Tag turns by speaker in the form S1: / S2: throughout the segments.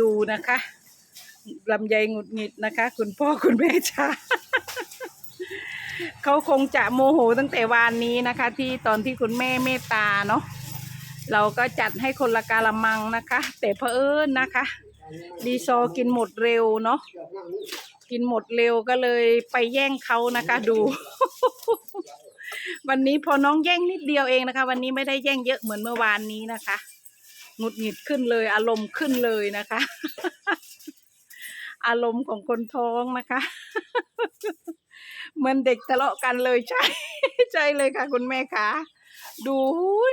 S1: ดูนะคะลำไยหงุดหงิดนะคะ คุณพ่อคุณแม่จ้าเขาคงจะโมโหตั้งแต่วานนี้นะคะ ที่ตอนที่คุณแม่เมตตาเนาะเราก็จัดให้คนละกาละมังนะคะ แต่เพอเอิญนะคะดีซอกินหมดเร็วเนาะกินหมดเร็วก็เลยไปแย่งเขานะคะ ดู วันนี้พอน้องแย่งนิดเดียวเองนะคะ วันนี้ไม่ได้แย่งเยอะเหมือนเมื่อวานนี้นะคะ หงุดหงิดขึ้นเลย อารมณ์ขึ้นเลยนะคะ อารมณ์ของคนท้องนะคะเหมือนเด็กทะเลาะกันเลยใช่ใช่เลยค่ะ คุณแม่คะดู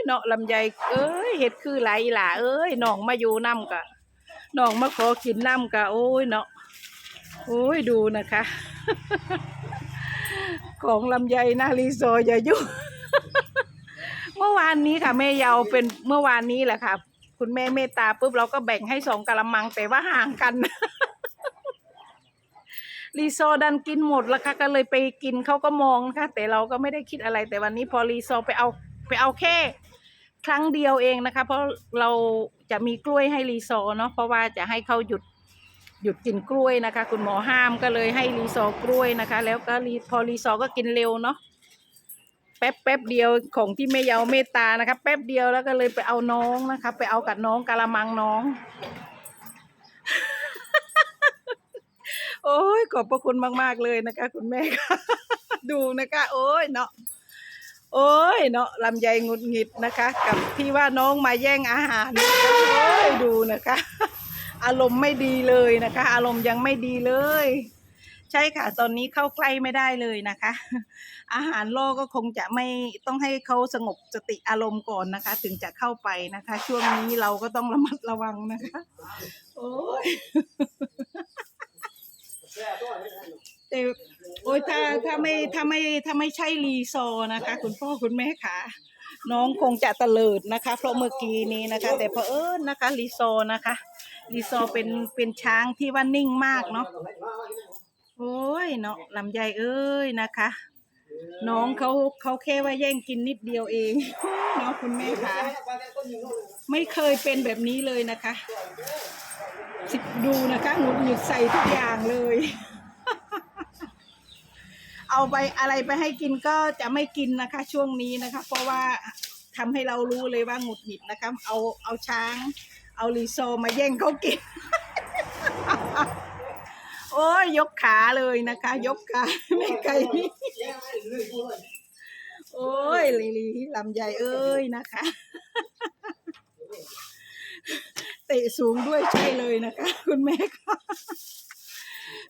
S1: เนาะลำไยเอ้ยเห็ดคือไหลหล่าเอ้ยน้องมาอยู่น้ำกะน้องมาขอกินน้ำกะโอ้ยเนาะโอ้ยดูนะคะ ของลำไยนารีโซอย่ายุ่งเมื่อวานนี้ค่ะแม่เยาเป็นเมื่อวานนี้แหละค่ะ คุณแม่เมตตาปุ๊บเราก็แบ่งให้สองกะละมังแต่ว่าห่างกัน รีโซดันกินหมดแล้วค่ะก็เลยไปกินเขาก็มองนะคะแต่เราก็ไม่ได้คิดอะไรแต่วันนี้พอรีโซไปเอาไปเอาแค่ ครั้งเดียวเองนะคะ เพราะเราจะมีกล้วยให้รีโซเนาะเพราะว่าจะให้เขาหยุดหยุดกินกล้วยนะคะ คุณหมอห้ามก็เลยให้รีโซกล้วยนะคะ แล้วก็รีพอรีโซก็กินเร็วเนาะ แป๊บแป๊บเดียวของที่ไม่เยาเมตตานะคะแป๊บเดียวแล้วก็เลยไปเอาน้องนะคะ ไปเอากับน้องกะละมังน้อง โอ้ยขอบพระคุณมาก ๆ เลยนะคะ คุณแม่ค่ะดูนะคะ โอ้ยเนาะโอ้ยเนาะลำไยหงุดหงิดนะคะ กับที่ว่าน้องมาแย่งอาหารนะคะโอ้ยดูนะคะ อารมณ์ไม่ดีเลยนะคะ อารมณ์ยังไม่ดีเลย ใช่ค่ะ ตอนนี้เข้าใกล้ไม่ได้เลยนะคะ อาหารโล่อก็คงจะไม่ต้องให้เขาสงบสติอารมณ์ก่อนนะคะ ถึงจะเข้าไปนะคะ ช่วงนี้เราก็ต้องระมัดระวังนะคะ โอ้ยแต่โอ้ยถ้าถ้าไม่ถ้าไม่ถ้าไม่ใช่รีโซนะคะ คุณพ่อคุณแม่ค่ะน้องคงจะเตลิดนะคะ เพราะเมื่อกี้นี้นะคะ แต่เพอเอิญนะคะรีโซนะคะรีโซเป็นเป็นช้างที่ว่านิ่งมากเนาะ โอ้ยเนาะลำไยเอ้ยนะคะ น้องเขาเขาแค่ว่าแย่งกินนิดเดียวเองเนาะคุณแม่ค่ะไม่เคยเป็นแบบนี้เลยนะคะสิดูนะคะหงุดหงิดใส่ทุกอย่างเลย เอาไปอะไรไปให้กินก็จะไม่กินนะคะ ช่วงนี้นะคะ เพราะว่าทำให้เรารู้เลยว่าหงุดหงิดนะคะ เอาเอาช้าง เอารีโซมาแย่งเขากิน โอ้ยยกขาเลยนะคะ ยกขาไม่ไกลนี่โอ้ยลีลีลำใหญ่เอ้ยนะคะเตะสูงด้วยใช่เลยนะคะ คุณแม่ค่ะ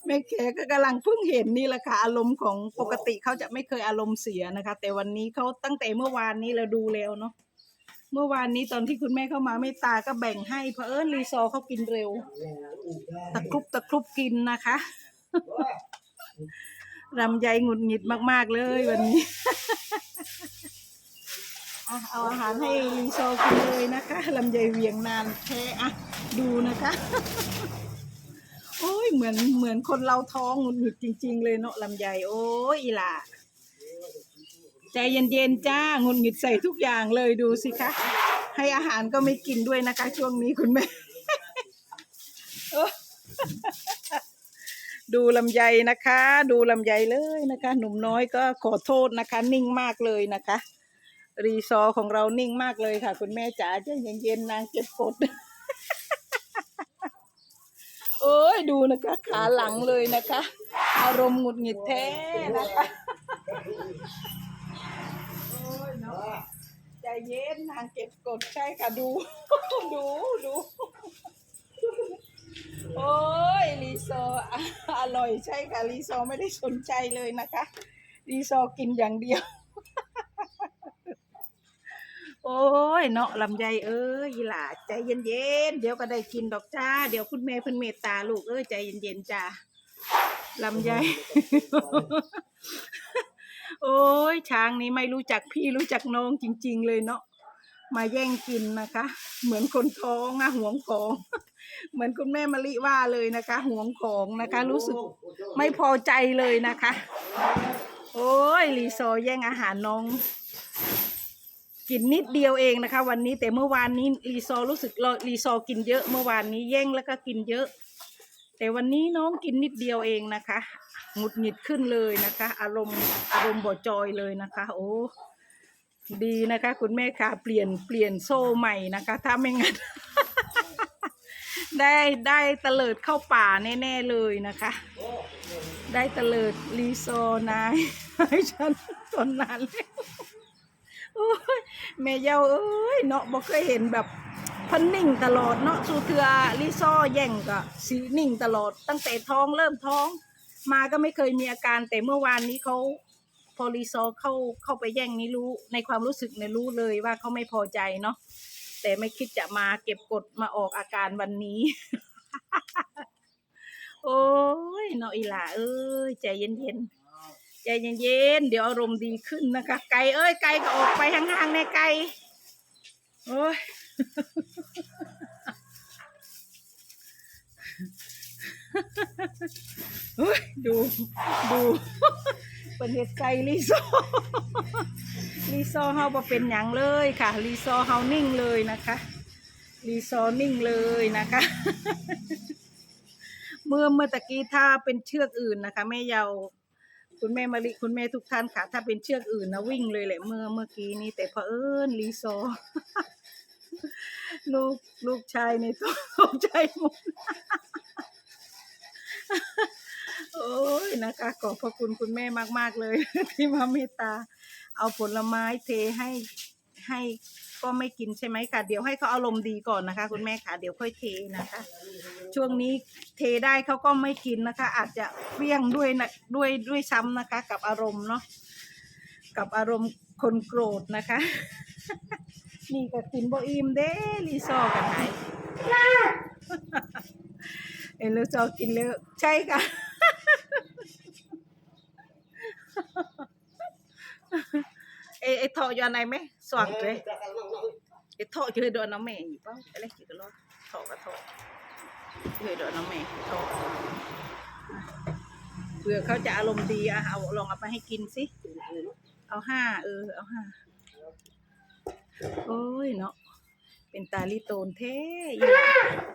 S1: แม่แขก็กำลังเพิ่งเห็นนี่แหละค่ะอารมณ์ของปกติเขาจะไม่เคยอารมณ์เสียนะคะ แต่วันนี้เขาตั้งแต่เมื่อวานนี้เราดูแล้วเนาะ เมื่อวานนี้ตอนที่คุณแม่เข้ามาเมตตาก็แบ่งให้เพราะเอิญรีซอเขากินเร็ว ตะครุบตะครุบกินนะคะรำไยหงุดหงิดมาก ๆ เลยวันนี้ เอาอาหารให้รีโซกินเลยนะคะลำไยเวียงนานแท้อะดูนะคะ โอ้ยเหมือนเหมือนคนเราท้องหงุดหงิดจริง ๆ เลยเนาะลำไยโอ้ยอีหล่า ใจเย็นๆจ้าหงุดหงิดใส่ทุกอย่างเลยดูสิคะ ให้อาหารก็ไม่กินด้วยนะคะ ช่วงนี้คุณแม่ ดูลำไยนะคะ ดูลำไยเลยนะคะ หนุ่มน้อยก็ขอโทษนะคะ นิ่งมากเลยนะคะ รีซอร์ของเรานิ่งมากเลยค่ะ คุณแม่จ๋าใจเย็นๆนางเก็บกดโอ้ยดูนะคะ ขาหลังเลยนะคะ อารมณ์หงุดหงิดแท้นะคะ ใจเย็นนางเก็บกดใช่ค่ะดู ดูดู โอ้ยรีซอร์อ่อร่อยใช่ค่ะรีซไม่ได้สนใจเลยนะคะรีซกินอย่างเดียว โอ้ยเนาะลำไยเอ้ยหล่าใจเย็นๆเดี๋ยวก็ได้กินดอกจ้า เดี๋ยวคุณแม่เพิ่นเมตตาลูกเอ้ยใจเย็นๆจ้าลำไย โอ้ยช้างนี้ไม่รู้จักพี่รู้จักน้องจริง ๆ เลยเนาะมาแย่งกินนะคะ เหมือนคนท้องอะหวงของ เหมือนคุณแม่มะลิว่าเลยนะคะห่วงของนะคะ รู้สึกไม่พอใจเลยนะคะ โอ้ยรีโซแย่งอาหารน้อง กินนิดเดียวเองนะคะ วันนี้แต่เมื่อวานนี้รีซอรู้สึกรีซอกินเยอะเมื่อวานนี้แย่งแล้วก็กินเยอะ แต่วันนี้น้องกินนิดเดียวเองนะคะ หงุดหงิดขึ้นเลยนะคะ อารมณ์อารมณ์บ่จอยเลยนะคะ โอ้ดีนะคะ คุณแม่ค่ะเปลี่ยนเปลี่ยนโซ่ใหม่นะคะ ถ้าไม่งั้น ได้ได้เตลิดเข้าป่าแน่ ๆ เลยนะคะ ได้เตลิดรีโซนายให้ฉันตอนนั้นแล้วโอ้ยแม่เย้าเอ้ยเนาะบอกเคยเห็นแบบพันนิ่งตลอดเนาะสูเทือรีซอแย่งก็สีนิ่งตลอดตั้งแต่ท้องเริ่มท้อง มาก็ไม่เคยมีอาการ แต่เมื่อวานนี้เขาพอรีซอเข้าเข้าไปแย่งนี้รู้ในความรู้สึกเนี่ยรู้เลยว่าเขาไม่พอใจเนาะแต่ไม่คิดจะมาเก็บกดมาออกอาการวันนี้ โอ้ยเนาะอีหล่าเอ้ยใจเย็นๆใจเย็นๆเดี๋ยวอารมณ์ดีขึ้นนะคะ ไก่เอ้ยไก่ก็ออกไปห่างๆในไก่โอ้ย เฮ้ยดู ดูเป็นเห็ดไก่รีซอร์รีซอเฮาบ่เป็นหยังเลยค่ะ รีซอเฮานิ่งเลยนะคะ รีซอร์นิ่งเลยนะคะ เมื่อเมื่อตะกี้ถ้าเป็นเชือกอื่นนะคะแม่เยาคุณแม่มาริคุณแม่ทุกท่านค่ะ ถ้าเป็นเชือกอื่นนะวิ่งเลยแหละเมื่อเมื่อกี้นี้แต่เผอิญรีซอลูกลูกชายในตัวตกใจหมด โอ้ยนะคะขอบพระคุณคุณแม่มาก ๆ เลย ที่มาเมตตา เอาผลไม้เทให้ให้ก็ไม่กินใช่ไหมค่ะเดี๋ยวให้เขาอารมณ์ดีก่อนนะคะ คุณแม่ค่ะเดี๋ยวค่อยเทนะคะ ช่วงนี้เทได้เขาก็ไม่กินนะคะ อาจจะเฟี้ยงด้วยนะด้วยด้วยซ้ำนะคะ กับอารมณ์เนาะกับอารมณ์คนโกรธนะคะ นี่ก็กินบ่อิ่มเด้รีซอกันไหน เอ็นลูกจอกินเลยใช่ค่ะ เอเอทออยู่อันไหนไหมสว่างเลยเอทอจะเคยโดนน้องแม่อยู่เปล่าอะไรกี่กันรอทอกับทอเคยโดนน้องแม่ทอเผื่อเขาจะอารมณ์ดีอะเอาลองเอาไปให้กินสิเอาห้าเออ เอาห้าโอ้ยเนาะ เป็นตาลิโตนเท่อีหลา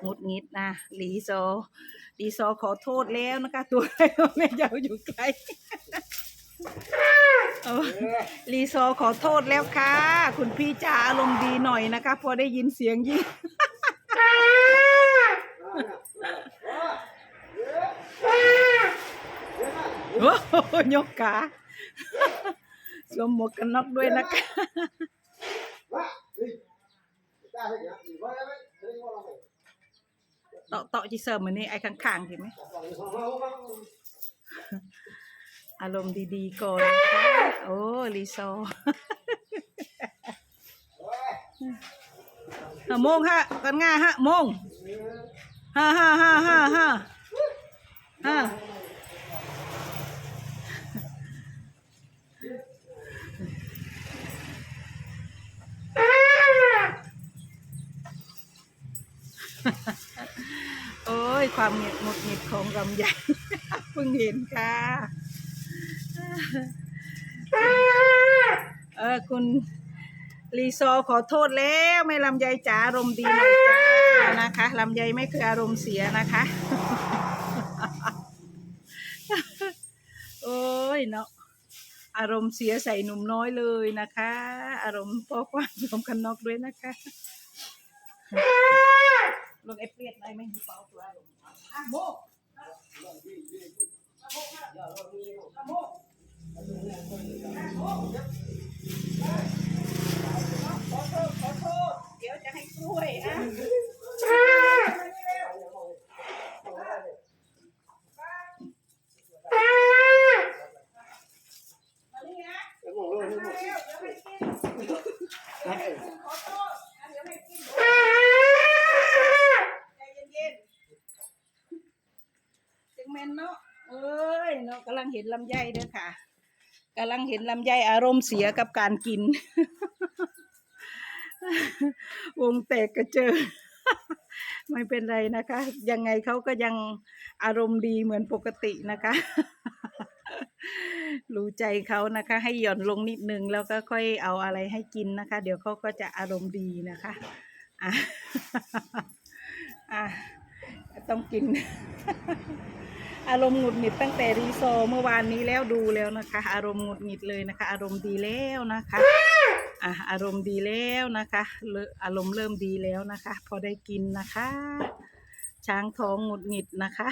S1: งุดงิดนะลีซอลีซอขอโทษแล้วนะคะ ตัวแม่ยาวอยู่ไกลลีซอขอโทษแล้วค่ะ คุณพี่จ๋าอารมณ์ดีหน่อยนะคะ พอได้ยินเสียงยิงโอ้โหยกขาสวมหมวกกันน็อกด้วยนะคะ เตาะเตาะจีเสริมเหมือนนี่ไอ้ข้างๆเห็นไหมอารมณ์ดีๆก่อนโอ้รีซอฮะโมงฮะกันง่ายฮะโมงฮ่าฮ่าฮ่าฮ่าฮ่าฮ่าโอ้ย ความเหงียดหมดหงิดของลำใหญ่เพิ่งเห็นค่ะเออคุณรีซอขอโทษแล้วไม่ลำไยจ๋าอารมณ์ดีหน่อยจ้านะคะลำไยไม่เคยอารมณ์เสียนะคะ โอ้ยเนาะอารมณ์เสียใส่หนุ่มน้อยเลยนะคะ อารมณ์พอกว้างสมกันนอกด้วยนะคะลงไอเปรียดอะไรไม่มีเป่าตัวอารมณ์ มกอะโมกอะโมกขอโทษขอโทษเดี๋ยวจะให้กล้วยอะมานี่นะมาเร็วเดี๋ยวให้กินขอโทษอะเดี๋ยวให้กินใจเย็นๆจังแมนเนาะเอ้ยเนาะกำลังเห็นลำไยเด้อค่ะกำลังเห็นลำไยอารมณ์เสียกับการกิน วงแตกกระเจิงไม่เป็นไรนะคะ ยังไงเขาก็ยังอารมณ์ดีเหมือนปกตินะคะ รู้ใจเขานะคะ ให้หย่อนลงนิดนึงแล้วก็ค่อยเอาอะไรให้กินนะคะ เดี๋ยวเขาก็จะอารมณ์ดีนะคะอะอะต้องกิน อารมณ์หงุดหงิดตั้งแต่รีโซเมื่อวานนี้แล้วดูแล้วนะคะ อารมณ์หงุดหงิดเลยนะคะ อารมณ์ดีแล้วนะคะอะอารมณ์ดีแล้วนะคะอารมณ์เริ่มดีแล้วนะคะ พอได้กินนะคะ ช้างท้องหงุดหงิดนะคะ